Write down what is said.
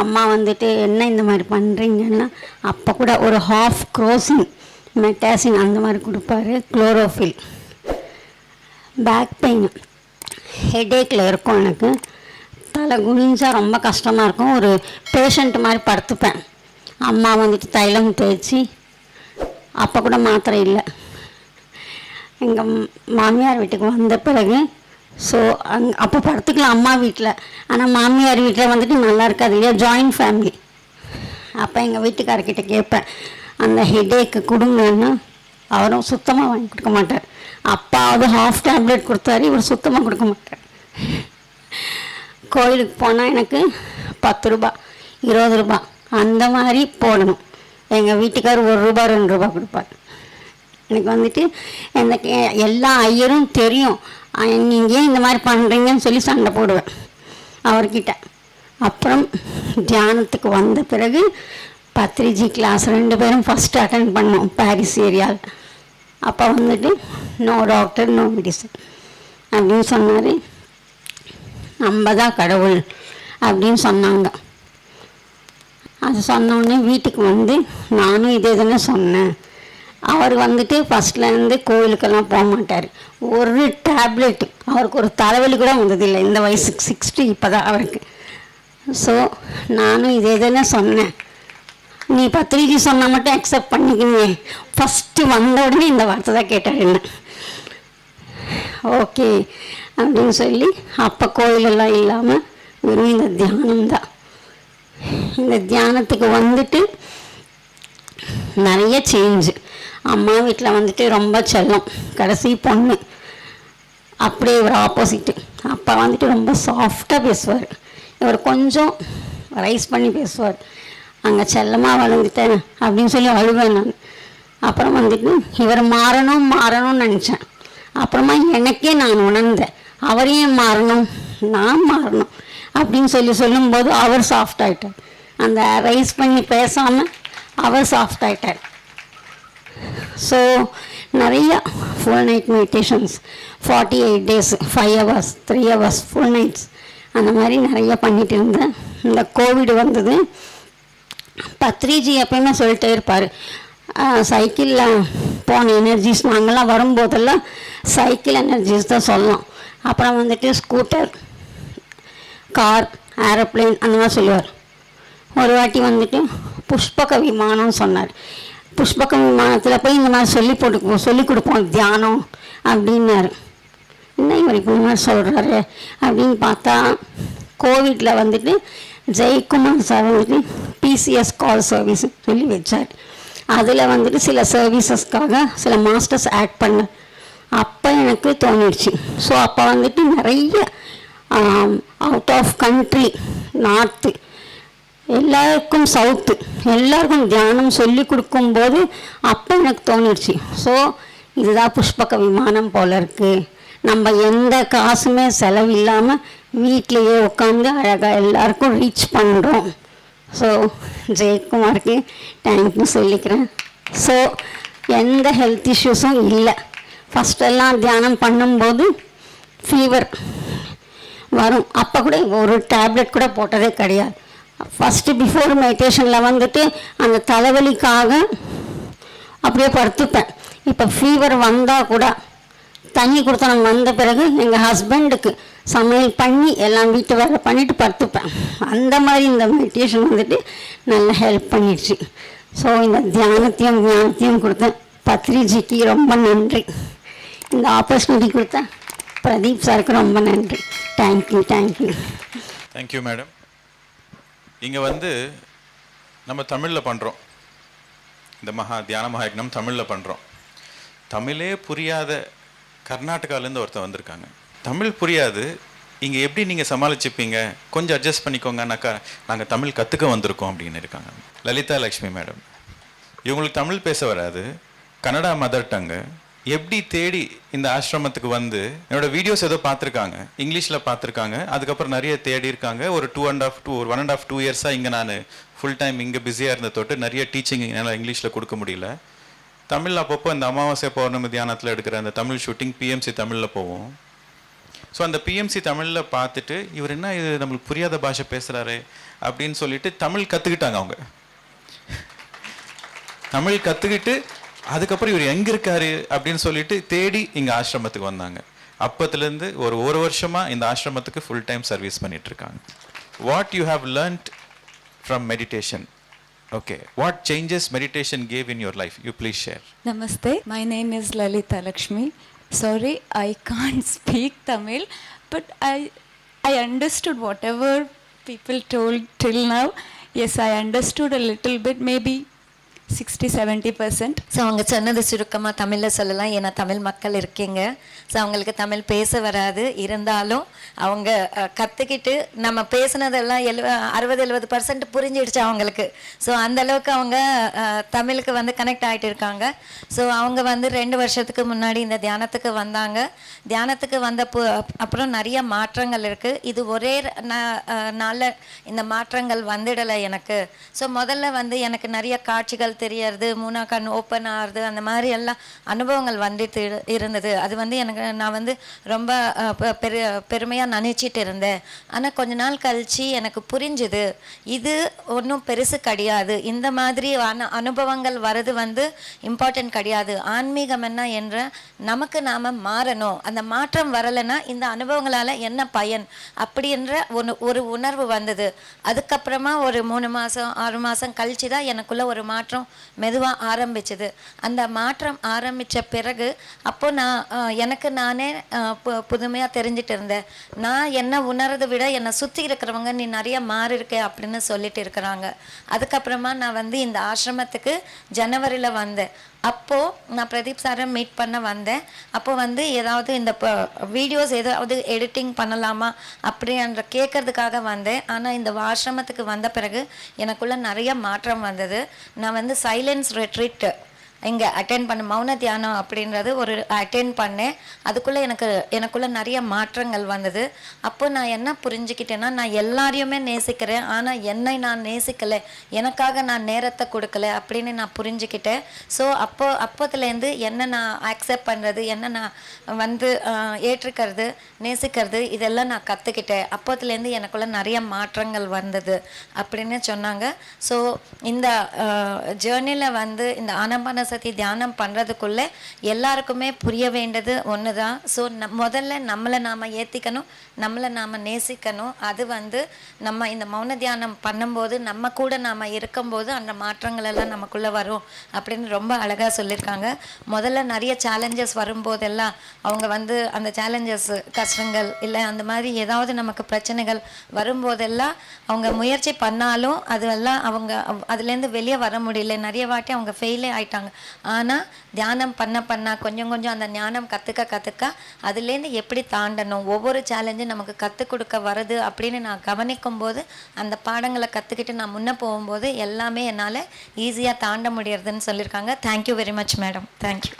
அம்மா வந்துட்டு என்ன இந்த மாதிரி பண்ணுறீங்கன்னா அப்போ கூட ஒரு ஹாஃப் க்ரோசின் மெட்டாசின் அந்த மாதிரி கொடுப்பாரு குளோரோஃபில் பேக் பெயின் ஹெடேக்கில் இருக்கும் எனக்கு. தலை குனிஞ்சா ரொம்ப கஷ்டமாக இருக்கும். ஒரு பேஷண்ட் மாதிரி படுத்துப்பேன். அம்மா வந்துட்டு தைலம் தேய்ச்சி அப்போ கூட மாத்திரை இல்லை. எங்கள் மாமியார் வீட்டுக்கு வந்த பிறகு ஸோ அங் அப்போ படுத்துக்கலாம் அம்மா வீட்டில் ஆனால் மாமியார் வீட்டில் வந்துட்டு நல்லா இருக்காது இல்லையா? ஜாயின்ட் ஃபேமிலி அப்போ எங்கள் வீட்டுக்காரர்கிட்ட கேட்பேன் அந்த ஹெடேக்கு கொடுங்கன்னா. அவரும் சுத்தமாக வாங்கி கொடுக்க மாட்டார். அப்பாவது ஹாஃப் டேப்லெட் கொடுத்தாரு இவர் சுத்தமாக கொடுக்க மாட்டார். கோயிலுக்கு போனால் எனக்கு பத்து ரூபா இருபது ரூபா அந்த மாதிரி போடணும். எங்கள் வீட்டுக்கார் ஒரு ரூபா ரெண்டு ரூபா கொடுப்பார். எனக்கு வந்துட்டு எனக்கு எல்லா ஐயரும் தெரியும். நீங்கள் ஏன் இந்த மாதிரி பண்ணுறீங்கன்னு சொல்லி சண்டை போடுவேன். அவர்கிட்ட. அப்புறம் தியானத்துக்கு வந்த பிறகு பத்ரிஜி கிளாஸ் ரெண்டு பேரும் ஃபஸ்ட்டு அட்டன் பண்ணோம் பாரிஸ் ஏரியாவில் அப்போ வந்துட்டு நோ டாக்டர் நோ மெடிசன் அப்படின்னு சொன்னார். நம்ம தான் கடவுள் அப்படின்னு சொன்னாங்க. அது சொன்னோடனே வீட்டுக்கு வந்து நானும் இதே தானே சொன்னேன். அவர் வந்துட்டு ஃபஸ்ட்லேருந்து கோயிலுக்கெல்லாம் போக மாட்டார். ஒரு டேப்லெட் அவருக்கு ஒரு தலைவலி கூட வந்ததில்லை. இந்த வயசுக்கு சிக்ஸ்டி இப்போ தான் அவருக்கு. ஸோ நானும் இதே தானே சொன்னேன். நீ பத்திரிக்கை சொன்னால் மட்டும் அக்செப்ட் பண்ணிக்கிங்க ஃபஸ்ட்டு வந்த உடனே இந்த வார்த்தை தான் கேட்டார் என்ன. ஓகே அப்படின்னு சொல்லி அப்போ கோயிலெல்லாம் இல்லாமல் வெறும் இந்த தியானம் தான் இந்த தியானத்துக்கு வந்துட்டு நிறைய சேஞ்சு அம்மா வீட்டில் வந்துட்டு ரொம்ப செல்லம். கடைசி பொண்ணு. அப்படியே இவர் ஆப்போசிட்டு அப்பா வந்துட்டு ரொம்ப சாஃப்டாக பேசுவார். இவர் கொஞ்சம் ரைஸ் பண்ணி பேசுவார். அங்கே செல்லமாக வளர்ந்துட்டேன் அப்படின்னு சொல்லி அழுவேன் நான். அப்புறம் வந்துட்டு இவர் மாறணும் மாறணும்னு நினச்சேன். அப்புறமா எனக்கே நான் உணர்ந்தேன். அவரையும் மாறணும் நான் மாறணும் அப்படின்னு சொல்லி சொல்லும்போது அவர் சாஃப்ட் ஆகிட்டார் அந்த ரைஸ் பண்ணி பேசாமல் அவர் சாஃப்ட் ஆகிட்டார் ஸோ நிறையா full night meditations forty eight days five hours three hours full nights அந்த மாதிரி நிறைய பண்ணிட்டு இருந்தேன். இந்த கோவிட் வந்தது பத்ரிஜி எப்பயுமே சொல்லிட்டே இருப்பார். சைக்கிளில் போன எனர்ஜிஸ் நாங்கள்லாம் வரும்போதெல்லாம் சைக்கிள் எனர்ஜிஸ் தான் சொல்லலாம் அப்புறம் வந்துட்டு ஸ்கூட்டர் கார் ஏரோப்ளேன் அந்த மாதிரி சொல்லுவார். ஒரு வாட்டி வந்துட்டு புஷ்பக விமானம் சொன்னார். புஷ்பக விமானத்தில் போய் இந்த மாதிரி சொல்லி போட்டு சொல்லி கொடுப்போம் தியானம் அப்படின்னாரு. என்ன இவர் இப்படி மாதிரி சொல்கிறாரு அப்படின்னு பார்த்தா கோவிட்டில் வந்துட்டு ஜெயக்குமார் சார் வந்துட்டு பிசிஎஸ் கால் சர்வீஸ் சொல்லி வச்சார். அதில் வந்துட்டு சில சர்வீசஸ்க்காக சில மாஸ்டர்ஸ் ஆட் பண்ண. அப்போ எனக்கு தோணிடுச்சு. ஸோ அப்போ வந்துட்டு நிறைய அவுட் ஆஃப் கண்ட்ரி நார்த்து எல்லாருக்கும் சவுத்து. எல்லாருக்கும் தியானம் சொல்லி கொடுக்கும்போது அப்போ எனக்கு தோணிடுச்சு. ஸோ இதுதான் புஷ்பக விமானம் போல இருக்குது நம்ம எந்த காசுமே செலவில்லாமல் வீட்லேயே உட்காந்து அழகாக எல்லாருக்கும் ரீச் பண்ணுறோம் ஸோ ஜெயக்குமாருக்கு தேங்க்யூ சொல்லிக்கிறேன். ஸோ எந்த ஹெல்த் இஷ்யூஸும் இல்லை. ஃபஸ்ட்டெல்லாம் தியானம் பண்ணும்போது ஃபீவர் வரும். அப்போ கூட ஒரு டேப்லெட் கூட போட்டதே கிடையாது. ஃபஸ்ட்டு பிஃபோர் மெடிடேஷனில் வந்துட்டு அந்த தலைவலிக்காக அப்படியே படுத்துப்பேன். இப்போ ஃபீவர் வந்தால் கூட தண்ணி கொடுத்தனம் வந்த பிறகு எங்கள் ஹஸ்பண்டுக்கு சமையல் பண்ணி எல்லாம் வீட்டு வேலை பண்ணிவிட்டு படுத்துப்பேன். அந்த மாதிரி இந்த மெடிடேஷன் வந்துட்டு நல்லா ஹெல்ப் பண்ணிடுச்சு. ஸோ இந்த தியானத்தையும் ஞானத்தையும் கொடுத்த பத்ரிஜிக்கு ரொம்ப நன்றி. இந்த ஆப்பர்ச்சுனிட்டி கொடுத்த பிரதீப் சாருக்கு ரொம்ப நன்றி. தேங்க்யூ தேங்க்யூ தேங்க்யூ மேடம் இங்கே வந்து நம்ம தமிழில் பண்ணுறோம் இந்த மகா தியான மகாயக்னம் தமிழில் பண்ணுறோம் தமிழே புரியாத கர்நாடகாலேருந்து ஒருத்தர் வந்திருக்காங்க. தமிழ் புரியாது. இங்கே எப்படி நீங்கள் சமாளிச்சுப்பீங்க? கொஞ்சம் அட்ஜஸ்ட் பண்ணிக்கோங்கனாக்கா நாங்கள் தமிழ் கற்றுக்க வந்திருக்கோம் அப்படின்னு இருக்காங்க. லலிதா லக்ஷ்மி மேடம். இவங்களுக்கு தமிழ் பேச வராது. கன்னடா மதர் டங்கு எப்படி தேடி இந்த ஆசிரமத்துக்கு வந்து என்னோட வீடியோஸ் ஏதோ பார்த்துருக்காங்க. இங்கிலீஷில் பார்த்துருக்காங்க. அதுக்கப்புறம் நிறைய தேடி இருக்காங்க. ஒரு டூ அண்ட் ஆஃப் டூ ஒரு ஒன் அண்ட் ஆஃப் டூ இயர்ஸாக இங்கே நான் ஃபுல் டைம் இங்கே பிஸியாக இருந்த தொட்டு நிறைய டீச்சிங் என்னால் இங்கிலீஷில் கொடுக்க முடியல. தமிழ் அப்பப்போ இந்த அமாவாசை பௌர்ணமி தியானத்தில் எடுக்கிற அந்த தமிழ் ஷூட்டிங் பிஎம்சி தமிழில் போவோம். ஸோ அந்த பிஎம்சி தமிழில் பார்த்துட்டு இவர் என்ன இது நம்மளுக்கு புரியாத பாஷை பேசுகிறாரு அப்படின்னு சொல்லிட்டு தமிழ் கற்றுக்கிட்டாங்க அவங்க. தமிழ் கற்றுக்கிட்டு அதுக்கப்புறம் இவர் எங்கே இருக்காரு அப்படின்னு சொல்லிட்டு தேடி இங்கே ஆசிரமத்துக்கு வந்தாங்க. அப்பத்துலேருந்து ஒரு ஒரு வருஷமாக இந்த ஆசிரமத்துக்கு ஃபுல் டைம் சர்வீஸ் பண்ணிட்டு இருக்காங்க. What you have learnt from meditation okay what changes meditation gave in your life you please share Namaste, my name is Lalita Lakshmi. Sorry, I can't speak Tamil, but I, I understood whatever people told till now. Yes, I understood a little bit, maybe 60 70 percent so அவங்க சொன்னது சுருக்கமாக தமிழில் சொல்லலாம். ஏன்னா தமிழ் மக்கள் இருக்கீங்க. So அவங்களுக்கு தமிழ் பேச வராது. இருந்தாலும் அவங்க கற்றுக்கிட்டு நம்ம பேசுனதெல்லாம் எழு அறுபது எழுபது பர்சன்ட் புரிஞ்சிடுச்சு அவங்களுக்கு. ஸோ அந்த அளவுக்கு அவங்க தமிழுக்கு வந்து கனெக்ட் ஆகிட்டு இருக்காங்க. ஸோ அவங்க வந்து ரெண்டு வருஷத்துக்கு முன்னாடி இந்த தியானத்துக்கு வந்தாங்க. தியானத்துக்கு வந்த அப்புறம் நிறைய மாற்றங்கள் இருக்குது இது ஒரே நாளில் இந்த மாற்றங்கள் வந்துடலை எனக்கு. ஸோ முதல்ல வந்து எனக்கு நிறைய காட்சிகள் தெரியறது மூணா கண் ஓப்பன் ஆகிறது அந்த மாதிரி எல்லாம் அனுபவங்கள் வந்துட்டு இருந்தது. அது வந்து எனக்கு நான் வந்து ரொம்ப பெரு பெருமையாக நினச்சிட்டு இருந்தேன். ஆனால் கொஞ்ச நாள் கழிச்சு எனக்கு புரிஞ்சுது இது ஒன்றும் பெருசு கிடையாது. இந்த மாதிரி அனு அனுபவங்கள் வர்றது வந்து இம்பார்ட்டன்ட் கிடையாது. ஆன்மீகம் என்ன என்ற நமக்கு நாம் மாறணும். அந்த மாற்றம் வரலைன்னா இந்த அனுபவங்களால் என்ன பயன்? அப்படின்ற ஒன்று ஒரு உணர்வு வந்தது. அதுக்கப்புறமா ஒரு மூணு மாதம் ஆறு மாதம் கழிச்சு தான் எனக்குள்ளே ஒரு மாற்றம் மெதுவாக ஆரம்பிச்சது. அந்த மாற்றம் ஆரம்பித்த பிறகு அப்போ நான் எனக்கு நானே புதுமையாக தெரிஞ்சிட்டு இருந்தேன் நான் என்ன உணர்றதை விட என்னை சுற்றி இருக்கிறவங்க நீ நிறைய மாறிருக்க அப்படின்னு சொல்லிட்டு இருக்கிறாங்க. அதுக்கப்புறமா நான் வந்து இந்த ஆசிரமத்துக்கு ஜனவரியில் வந்தேன். அப்போது நான் பிரதீப் சாரை மீட் பண்ண வந்தேன். அப்போது வந்து ஏதாவது இந்த வீடியோஸ் ஏதாவது எடிட்டிங் பண்ணலாமா அப்படின்ற கேட்கறதுக்காக வந்தேன். ஆனால் இந்த ஆசிரமத்துக்கு வந்த பிறகு எனக்குள்ளே நிறைய மாற்றம் வந்தது. நான் வந்து சைலன்ஸ் ரெட்ரீட்டு இங்கே அட்டென்ட் பண்ண மௌன தியானம் அப்படின்றது ஒரு அட்டென்ட் பண்ணேன் அதுக்குள்ளே எனக்கு எனக்குள்ளே நிறைய மாற்றங்கள் வந்தது. அப்போ நான் என்ன புரிஞ்சுக்கிட்டேன்னா நான் எல்லாரையுமே நேசிக்கிறேன். ஆனால் என்னை நான் நேசிக்கலை. எனக்காக நான் நேரத்தை கொடுக்கல அப்படின்னு நான் புரிஞ்சுக்கிட்டேன். ஸோ அப்போ அப்போத்துலேருந்து என்ன நான் ஆக்செப்ட் பண்ணுறது என்ன நான் வந்து ஏற்றுக்கிறது நேசிக்கிறது இதெல்லாம் நான் கற்றுக்கிட்டேன் அப்போத்துலேருந்து எனக்குள்ளே நிறைய மாற்றங்கள் வந்தது அப்படின்னு சொன்னாங்க. ஸோ இந்த ஜேர்னியில் வந்து இந்த ஆனம்பன சரஸ்வதி தியானம் பண்ணுறதுக்குள்ளே எல்லாருக்குமே புரிய வேண்டியது ஒன்று தான் ஸோ ந முதல்ல நம்மளை நாம் ஏற்றிக்கணும் நம்மளை நாம் நேசிக்கணும். அது வந்து நம்ம இந்த மௌன தியானம் பண்ணும்போது நம்ம கூட நாம் இருக்கும்போது அந்த மாற்றங்கள் எல்லாம் நமக்குள்ளே வரும் அப்படின்னு ரொம்ப அழகாக சொல்லியிருக்காங்க முதல்ல நிறைய சேலஞ்சஸ் வரும்போதெல்லாம் அவங்க வந்து அந்த சேலஞ்சஸ் கஷ்டங்கள் இல்லை அந்த மாதிரி ஏதாவது நமக்கு பிரச்சனைகள் வரும்போதெல்லாம் அவங்க முயற்சி பண்ணாலும் அதெல்லாம் அவங்க அதுலேருந்து வெளியே வர முடியல. நிறைய வாட்டி அவங்க ஃபெயிலே ஆயிட்டாங்க. ஆனால் தியானம் பண்ண பண்ண கொஞ்சம் கொஞ்சம் அந்த ஞானம் கற்றுக்க கற்றுக்க அதுலேருந்து எப்படி தாண்டணும்? ஒவ்வொரு சேலஞ்சும் நமக்கு கற்றுக் கொடுக்க வருது அப்படின்னு நான் கவனிக்கும் போது அந்த பாடங்களை கற்றுக்கிட்டு நான் முன்னே போகும்போது எல்லாமே என்னால் ஈஸியாக தாண்ட முடியறதுன்னு சொல்லியிருக்காங்க. Thank you very much madam thank you